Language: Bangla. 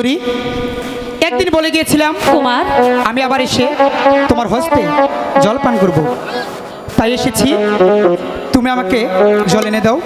সুন্দরী। একদিন বলে গিয়েছিলাম কুমার আমি আবার এসে তোমার হস্তে জল পান করব। তাই এসেছি। তুমি আমাকে জল এনে দাও।